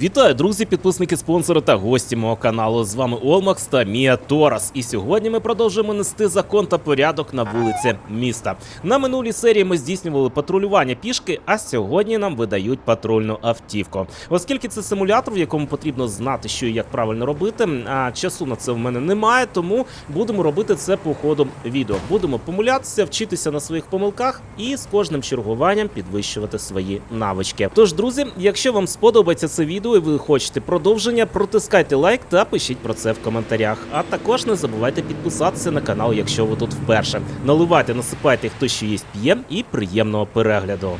Вітаю, друзі, підписники, спонсори та гості мого каналу. З вами Олмакс та Мія Торас. І сьогодні ми продовжуємо нести закон та порядок на вулиці міста. На минулій серії ми здійснювали патрулювання пішки, а сьогодні нам видають патрульну автівку. Оскільки це симулятор, в якому потрібно знати, що і як правильно робити. А часу на це в мене немає, тому будемо робити це по ходу відео. Будемо помилятися, вчитися на своїх помилках і з кожним чергуванням підвищувати свої навички. Тож, друзі, якщо вам сподобається це відео і ви хочете продовження, протискайте лайк та пишіть про це в коментарях. А також не забувайте підписатися на канал, якщо ви тут вперше. Наливайте, насипайте хто що їсть п'є і приємного перегляду.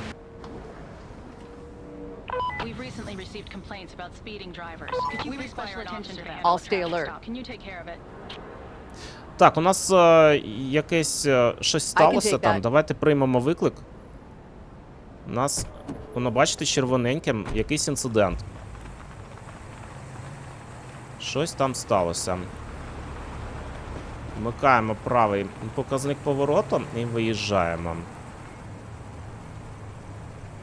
I'll stay alert. Can you take care of it? Так, у нас е, якесь е, щось сталося там. Давайте приймемо виклик. У нас, воно бачите, червоненьким, якийсь інцидент. Щось там сталося. Вмикаємо правий показник повороту і виїжджаємо.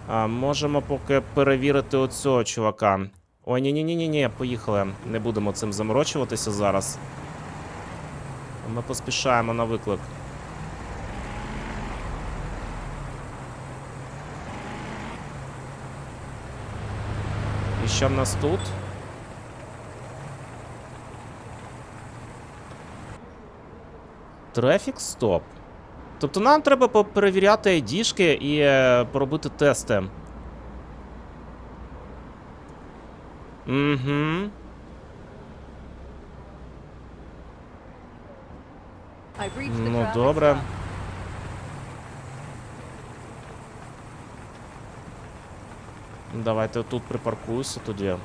А, можемо поки перевірити оцього чувака. Ой, ні-ні-ні-ні, поїхали. Не будемо цим заморочуватися зараз. Ми поспішаємо на виклик. І що в нас тут? Трефік стоп. Тобто нам треба перевіряти айдішки і е, поробити тести. Угу. Ну, добре. Давайте тут припаркуюся тоді.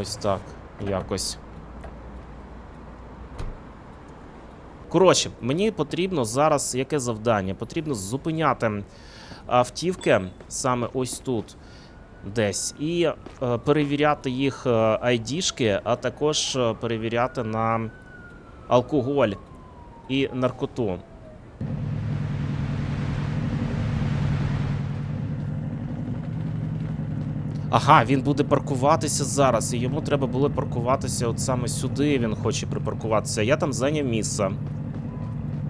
Ось так, якось. Коротше, мені потрібно зараз яке завдання? Потрібно зупиняти автівки саме ось тут десь і е, перевіряти їх е, айдішки, а також е, перевіряти на алкоголь і наркоту. Ага, він буде паркуватися зараз, і йому треба було паркуватися от саме сюди. Він хоче припаркуватися. Я там зайняв місце.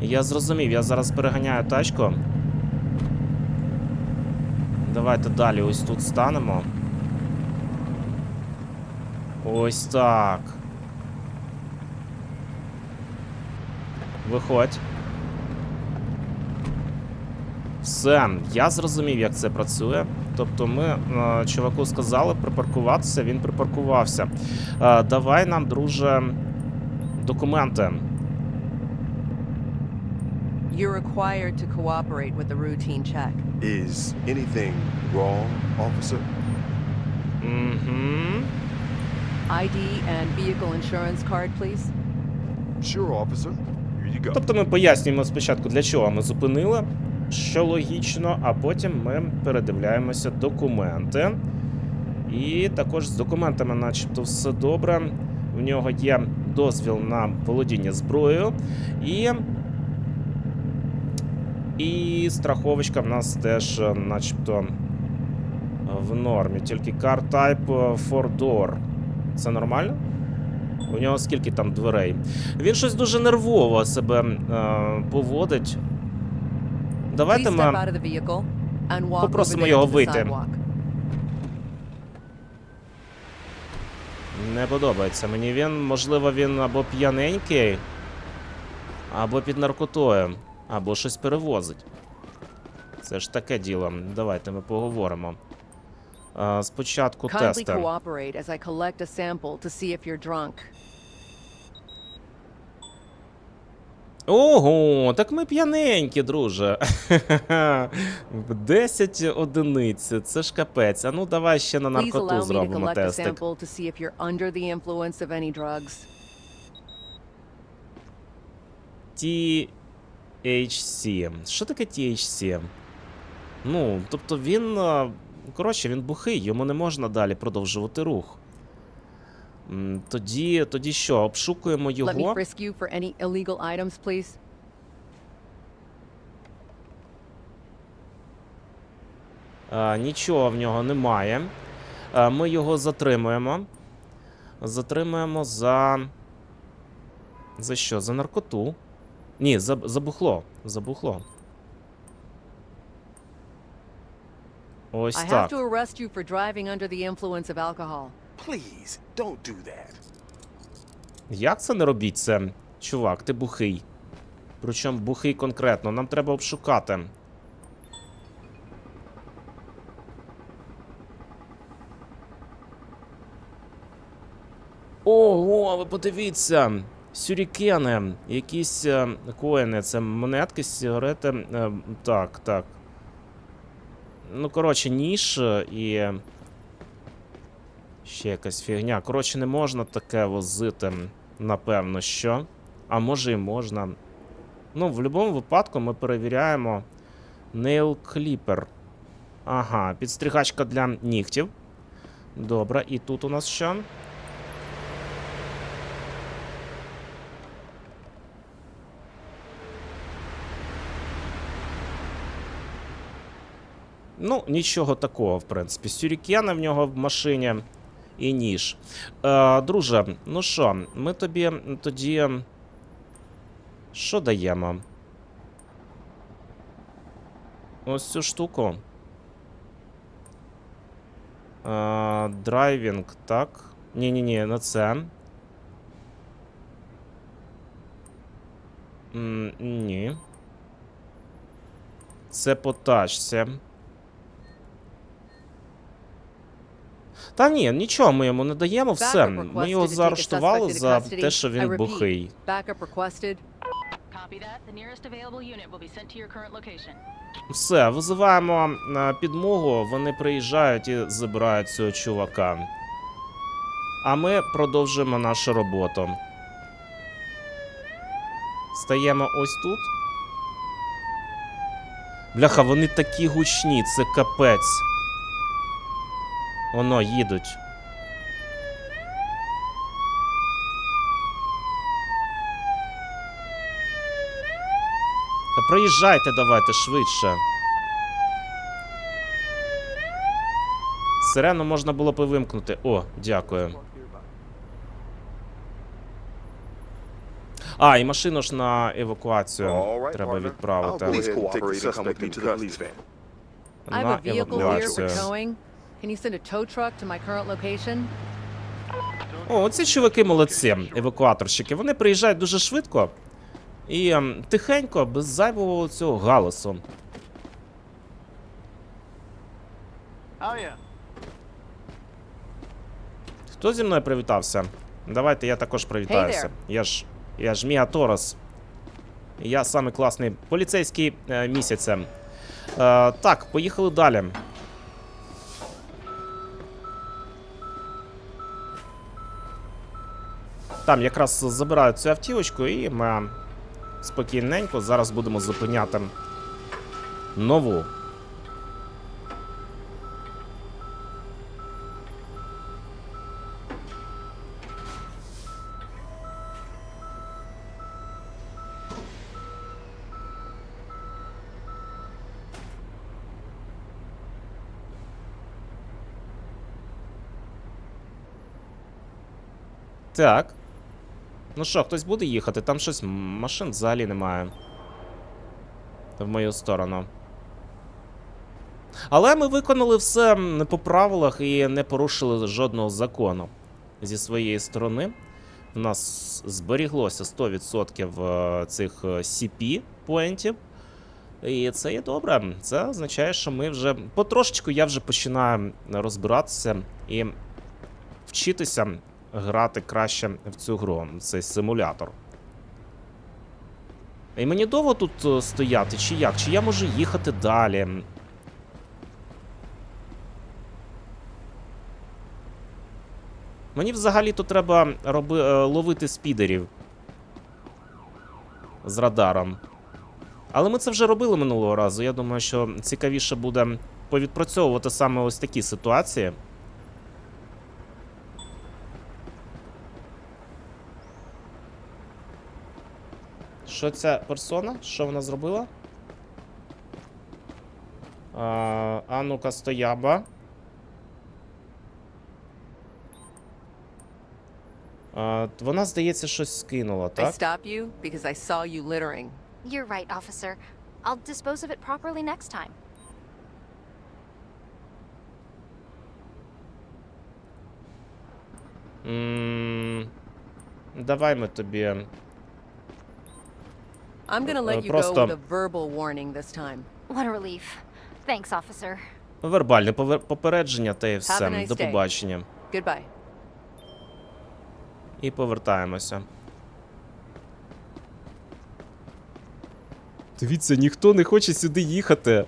Я зрозумів, я зараз переганяю тачку. Давайте далі ось тут станемо. Ось так. Виходь. Все, я зрозумів, як це працює. Тобто ми е, чуваку сказали припаркуватися, він припаркувався. Е, давай нам, друже, документи. You're required to cooperate with the routine check. Is anything wrong, officer? Угу. ID and vehicle insurance card, please. Sure, officer. Here you go. Тобто ми пояснюємо спочатку, для чого ми зупинили, що логічно, а потім ми передивляємося документи. І також з документами, начебто, все добре. В нього є дозвіл на володіння зброєю. І. І страховочка в нас теж, е, начебто, в нормі. Тільки car type 4 door. Це нормально? У нього скільки там дверей? Він щось дуже нервово себе е, поводить. Давайте ми. попросимо його вийти. Не подобається мені він. Можливо, він або п'яненький, або під наркотою, або щось перевозить. Це ж таке діло. Давайте ми поговоримо. Спочатку тести. cooperate as I collect a sample to see if you're drunk. Ого, так ми п'яненькі, друже. 10 одиниць. Це ж капець. А ну давай ще на наркоту зробимо тестик. THC. Що таке THC? Ну, тобто він. е, Коротше, він бухий, йому не можна далі продовжувати рух. Тоді, тоді що, обшукуємо Let me його. frisk you for any illegal items, please. А, нічого в нього немає. А, ми його затримуємо. Затримуємо за. За що? За наркоту? Ні, за, за бухло. За бухло. Ось I have to arrest you for driving under the influence of alcohol. Please, don't do that. Як це не робіть це? Чувак, ти бухий. Причому бухий конкретно. Нам треба обшукати. Ого, ви подивіться! Сюрікени, якісь е, коїни, це монетки, сигарети. е, так, так. Ну, коротше, ніж е, і. Ще якась фігня. Коротше, не можна таке возити, напевно, що. А може і можна. Ну, в будь-якому випадку ми перевіряємо Nail Clipper. Ага, підстригачка для нігтів. Добре, і тут у нас що? Ну, нічого такого, в принципі. Сюрікени в нього в машині і ніж. Е, друже, ну що, ми тобі тоді. Що даємо? Ось цю штуку. Е, драйвінг, так. Ні-ні-ні, на це. М, ні. Це по Та ні, нічого ми йому не даємо, все. Ми його заарештували за те, що він бухий. Все, визиваємо е, підмогу, вони приїжджають і забирають цього чувака. А ми продовжуємо нашу роботу. Стаємо ось тут. Бляха, вони такі гучні, це капець. Воно, їдуть. Та проїжджайте давайте швидше. Сирену можна було б вимкнути. О, дякую. А, і машину ж на евакуацію right, треба відправити. На евакуацію. Can you send a tow truck to my current location? О, оці чуваки молодці, евакуаторщики. Вони приїжджають дуже швидко і ем, тихенько, без зайвого цього галасу. Хто зі мною привітався? Давайте я також привітаюся. Я ж. Я ж Міга Торос. Я самий класний поліцейський е, місяця. Е, так, поїхали далі. Там якраз забирають цю автівочку, і ми спокійненько зараз будемо зупиняти нову. Так. Ну що, хтось буде їхати? Там щось машин взагалі немає. В мою сторону. Але ми виконали все по правилах і не порушили жодного закону зі своєї сторони. У нас зберіглося 100% е, цих е, CP поінтів. І це є добре. Це означає, що ми вже потрошечку я вже починаю розбиратися і вчитися грати краще в цю гру, в цей симулятор. І мені довго тут е, стояти, чи як? Чи я можу їхати далі? Мені взагалі-то треба роби, е, ловити спідерів з радаром. Але ми це вже робили минулого разу. Я думаю, що цікавіше буде повідпрацьовувати саме ось такі ситуації. Що ця персона? Що вона зробила? А, а ну-ка, стояба. А, вона, здається, щось скинула, I так? stop you because I saw you littering. You're right, officer. I'll dispose of it properly next time. М, Давай ми тобі. I'm gonna let Uh, you go with a verbal warning this time. What a relief. Thanks, officer. Вербальне попередження та і все. nice До побачення. Goodbye. І повертаємося. Дивіться, ніхто не хоче сюди їхати.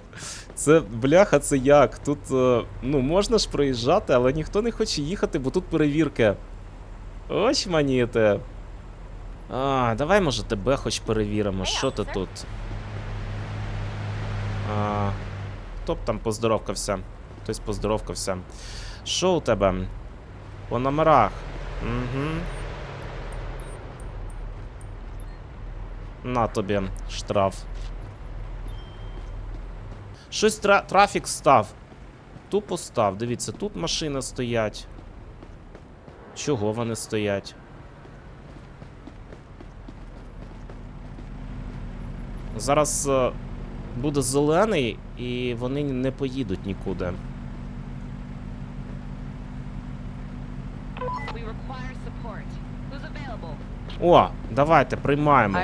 Це бляха, це як? Тут е, ну можна ж проїжджати, але ніхто не хоче їхати, бо тут перевірки. Ось маніте. А, давай, може, тебе хоч перевіримо. Що ти тут? А, хто б там поздоровкався? Хтось поздоровкався. Що у тебе? По номерах. Угу. На тобі штраф. Щось тра трафік став. Тупо став. Дивіться, тут машини стоять. Чого вони стоять? Зараз е, буде зелений, і вони не поїдуть нікуди. We require support. О, давайте, приймаємо.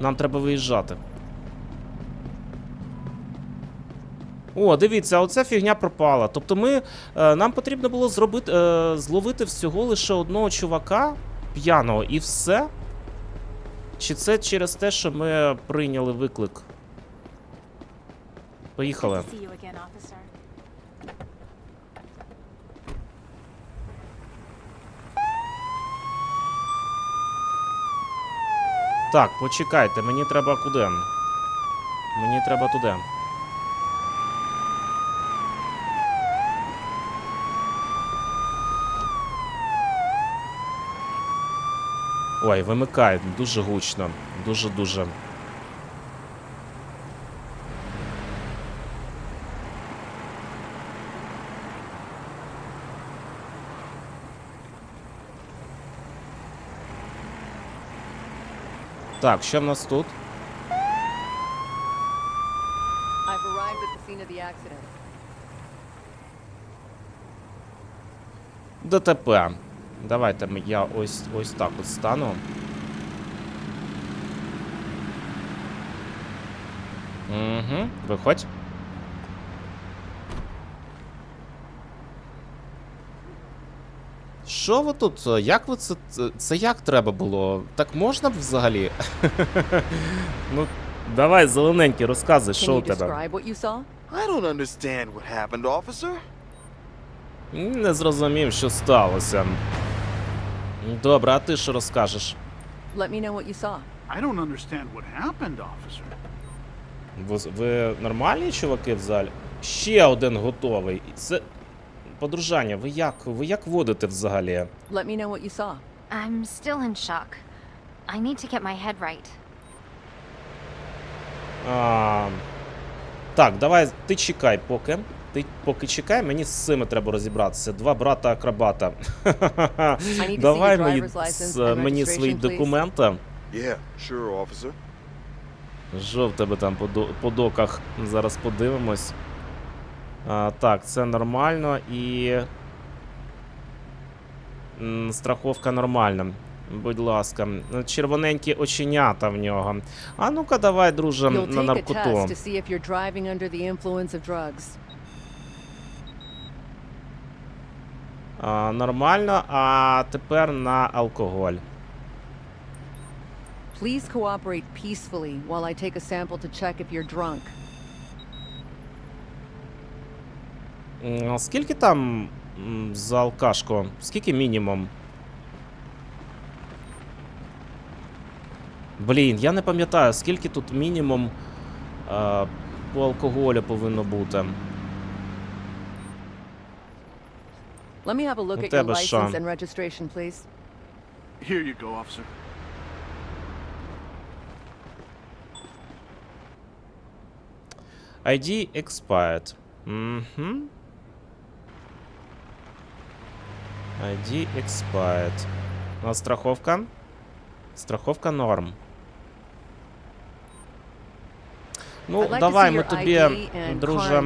Нам треба виїжджати. О, дивіться, оця фігня пропала. Тобто ми. Е, нам потрібно було зробити, е, зловити всього лише одного чувака п'яного і все. Чи це через те, що ми прийняли виклик? Поїхали. Так, почекайте, мені треба куди? Мені треба туди. Ой, вимикає дуже гучно. Дуже-дуже. Так, що в нас тут? ДТП. Давайте я ось ось так от стану. Угу, виходь. Що ви тут? Як ви це. це- як треба було? Так можна б взагалі? ну, давай, зелененький, розказуй, що у тебе. I don't understand what happened, officer. Не зрозумів, що сталося. Добре, а ти що розкажеш? Let me know what you saw. I don't understand what happened, officer. Ви, ви нормальні чуваки в залі? Ще один готовий. Це. Подружання, ви як? Ви як водите взагалі? Let me know what you saw. I'm still in shock. I need to get my head right. А, так, давай, ти чекай поки. Ти поки чекай, мені з цими треба розібратися. Два брата акробата. Давай мені, с- мені свої please. документи. Yeah, sure, officer. Що в тебе там по, до- по доках? Зараз подивимось. А, так, це нормально і. Страховка нормальна. Будь ласка. Червоненькі оченята в нього. А ну-ка, давай, друже, на наркоту. А, нормально, а тепер на алкоголь. Please cooperate peacefully while I take a sample to check if you're drunk. Скільки там за алкашку? Скільки мінімум? Блін, я не пам'ятаю, скільки тут мінімум е, по алкоголю повинно бути. Let me have a look У at your тебе що? license and registration, please. Here you go, officer. ID expired. Угу. ID expired. А страховка? Страховка норм. Ну, давай ми тобі, друже.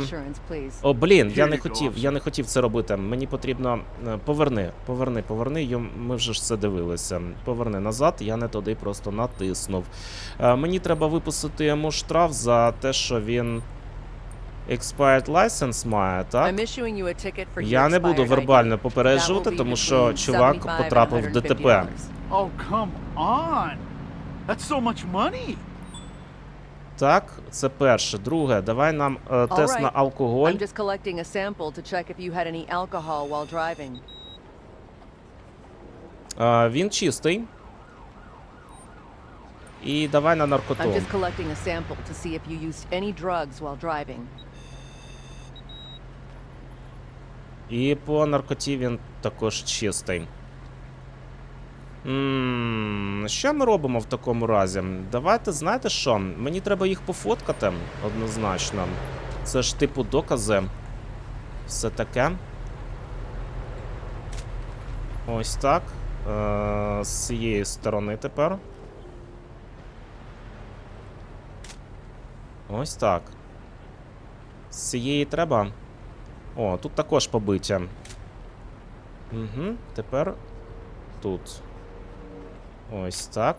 О, блін, я не хотів, я не хотів це робити. Мені потрібно. е, Поверни, поверни, поверни. Ми вже ж все дивилися. Поверни назад, я не туди просто натиснув. Е, Мені треба виписати йому штраф за те, що він expired license має, так? Я не буду вербально попереджувати, тому що чувак потрапив в ДТП. $150. Oh, come on. That's so much money. Так, це перше. Друге, давай нам е, тест на алкоголь. Е, Він чистий. І давай на наркоту. І по наркоті він також чистий. Що ми робимо в такому разі? Давайте, знаєте що? Мені треба їх пофоткати однозначно. Це ж типу докази. Все таке. Ось так. Е- з цієї сторони тепер. Ось так. З цієї треба. О, тут також побиття. Угу, тепер тут. Ось так.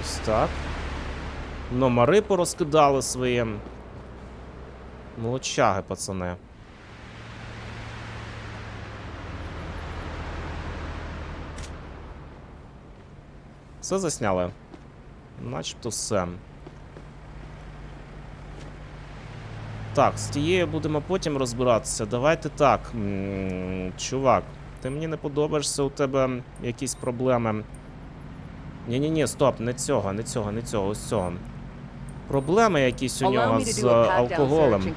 Ось так. Номери порозкидали свої. Молодчаги, пацани. Все засняли? Начебто все. Так, з тією будемо потім розбиратися. Давайте так. Чувак, ти мені не подобаєшся, у тебе якісь проблеми. Ні-ні-ні, стоп, не цього, не цього, не цього, ось цього. Проблеми якісь у нього з алкоголем.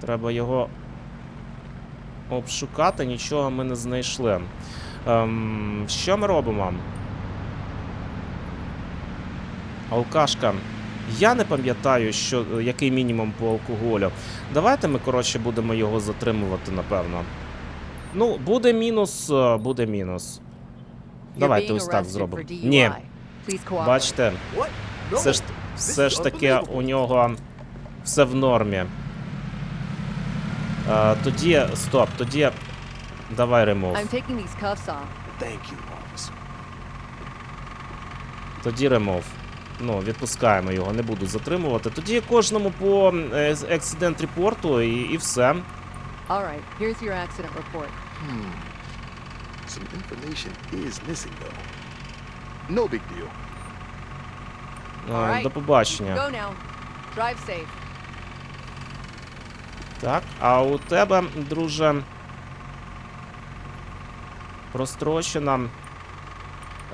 Треба його обшукати, нічого ми не знайшли. Ем, що ми робимо? Алкашка. Я не пам'ятаю, що, який мінімум по алкоголю. Давайте ми, коротше, будемо його затримувати, напевно. Ну, буде мінус, е, буде мінус. Давайте ось так зробимо. Ні, бачите, все ж, все ж таки у нього все в нормі. Е, тоді, стоп, тоді. Давай ремов. Тоді ремов. Ну, відпускаємо його, не буду затримувати. Тоді кожному по е, ексидент репорту і, і все. All right, here's your accident report. Some information is missing, though. No big deal. Е, right. До побачення. Go now. Drive safe. Так, а у тебе, друже. Прострочена.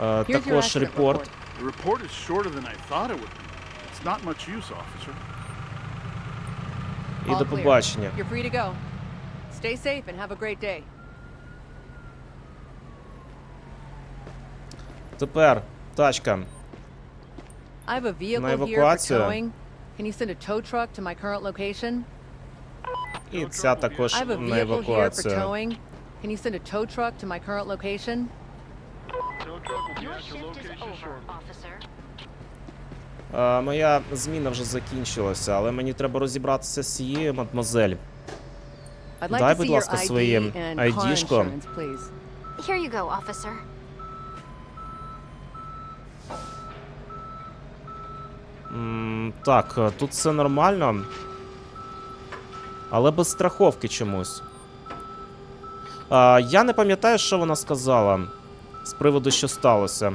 Е, також accident репорт. report. The report is shorter than I thought it would be. It's not much use, officer. І All до clear. побачення. You're free to go. Stay safe and have a great day. Тепер тачка. I have a vehicle На here for евакуацію. towing. Can you send a tow truck to my current location? І ця також I have a на vehicle here for евакуацію. towing. Can you send a tow truck to my current location? Officer. Е, моя зміна вже закінчилася, але мені треба розібратися з цією мадмозель. Дай, будь ласка, своє. Here you go, officer. М, так, е, тут все нормально. Але без страховки чомусь. А, я не пам'ятаю, що вона сказала з приводу, що сталося.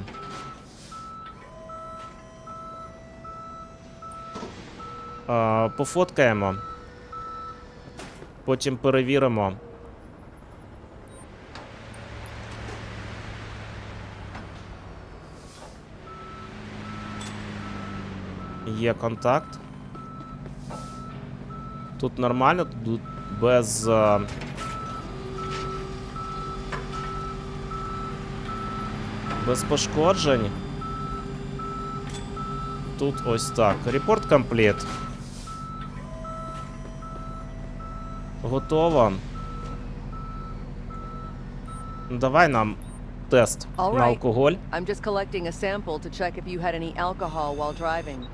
А, пофоткаємо. Потім перевіримо. Є контакт. Тут нормально, тут без. Без пошкоджень. Тут ось так. Репорт комплект. Готово. Давай нам тест All на алкоголь. I'm just collecting a sample to check if you had any alcohol while driving.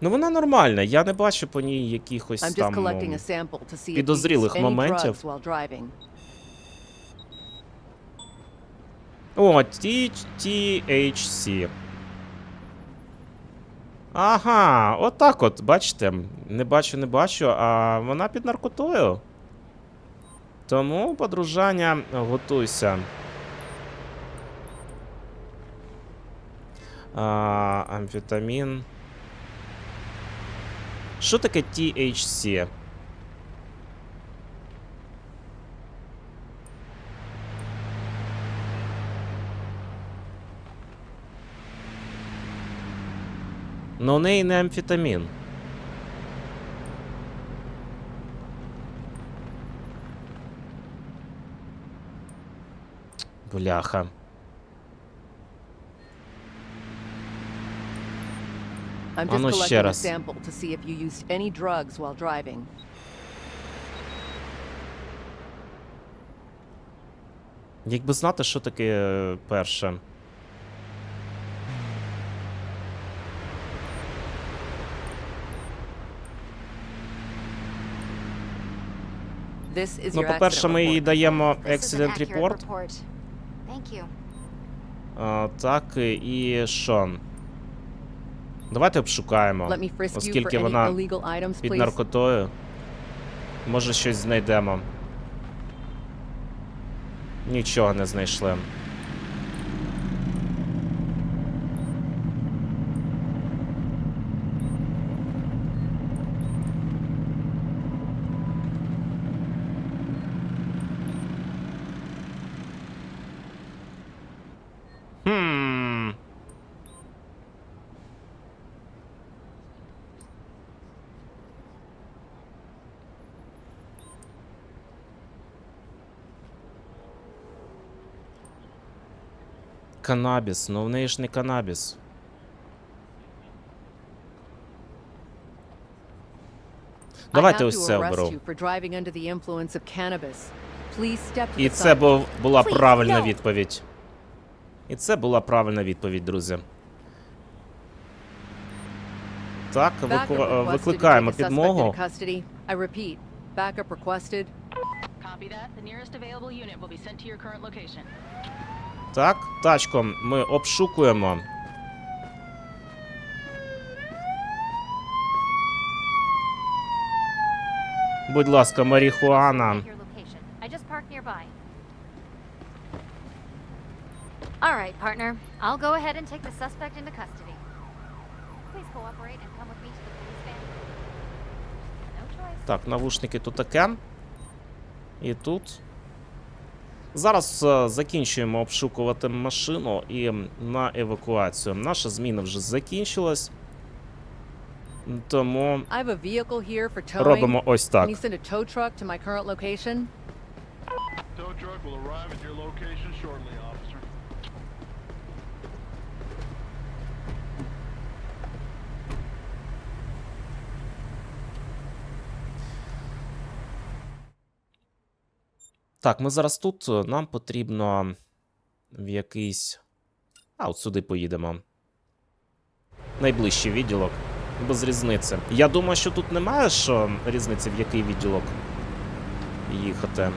Ну вона нормальна, я не бачу по ній якихось I'm там. ну, you підозрілих моментів. drugs while driving. О, THC. Ага, отак от, бачите. Не бачу, не бачу, а вона під наркотою. Тому подружання готуйся. А, амфетамін. Що таке THC? Ну, у неї не амфетамін. Бляха. I'm just ну, ще collecting a sample to see if you used any drugs while driving. Якби знати, що таке е, перше. Ну, по-перше, ми їй даємо accident report. А, так, і що? Давайте обшукаємо. Оскільки вона під наркотою. Може, щось знайдемо. Нічого не знайшли. Канабіс, ну в неї ж не канабіс. Давайте ось це оберу. І це була правильна відповідь. І це була правильна відповідь, друзі. Так, е, викликаємо підмогу. Так, тачку ми обшукуємо. Будь ласка, марихуана. All right, partner. I'll go ahead and take the suspect into custody. Please cooperate and come with me to the police van. No choice. Так, навушники тут таке. І тут. Зараз е, закінчуємо обшукувати машину і на евакуацію. Наша зміна вже закінчилась. Тому робимо ось так. Tow truck will arrive at your location shortly, officer. Так, ми зараз тут. е, Нам потрібно в якийсь. А, от сюди поїдемо. Найближчий відділок. Без різниці. Я думаю, що тут немає що різниці, в який відділок їхати.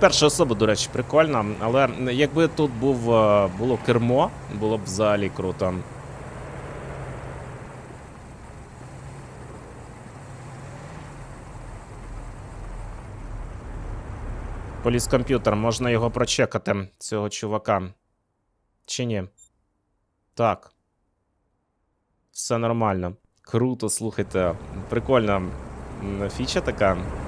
Від першої особи, до речі, прикольно, але якби тут був, е, було кермо, було б взагалі круто. Поліс комп'ютер, можна його прочекати, цього чувака. Чи ні? Так. Все нормально. Круто, слухайте. Прикольна фіча така.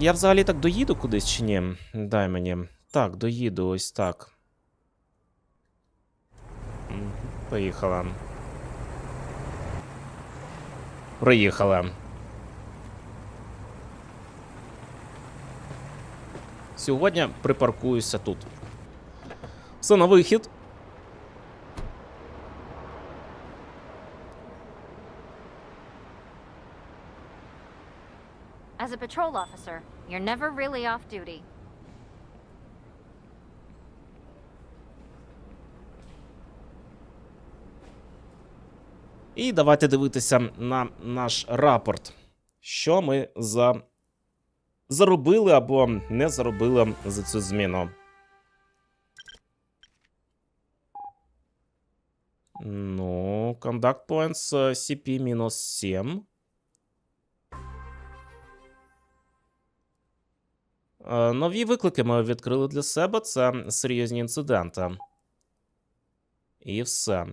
Я взагалі так доїду кудись чи ні? Дай мені. Так, доїду ось так. Поїхала. Приїхала. Сьогодні припаркуюся тут. Все на вихід. As a patrol officer, you're never really off duty. І давайте дивитися на наш рапорт. Що ми за... заробили або не заробили за цю зміну. Ну, conduct points е, CP-7. Нові виклики ми відкрили для себе. Це серйозні інциденти. І все.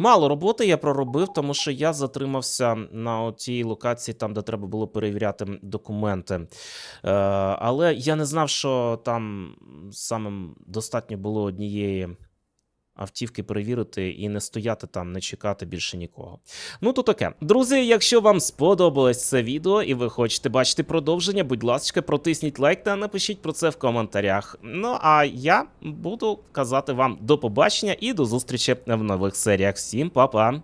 Мало роботи я проробив, тому що я затримався на тій локації, там, де треба було перевіряти документи. Е, але я не знав, що там саме достатньо було однієї автівки перевірити і не стояти там, не чекати більше нікого. Ну, то таке. Друзі, якщо вам сподобалось це відео і ви хочете бачити продовження, будь ласка, протисніть лайк та напишіть про це в коментарях. Ну а я буду казати вам до побачення і до зустрічі в нових серіях. Всім па-па!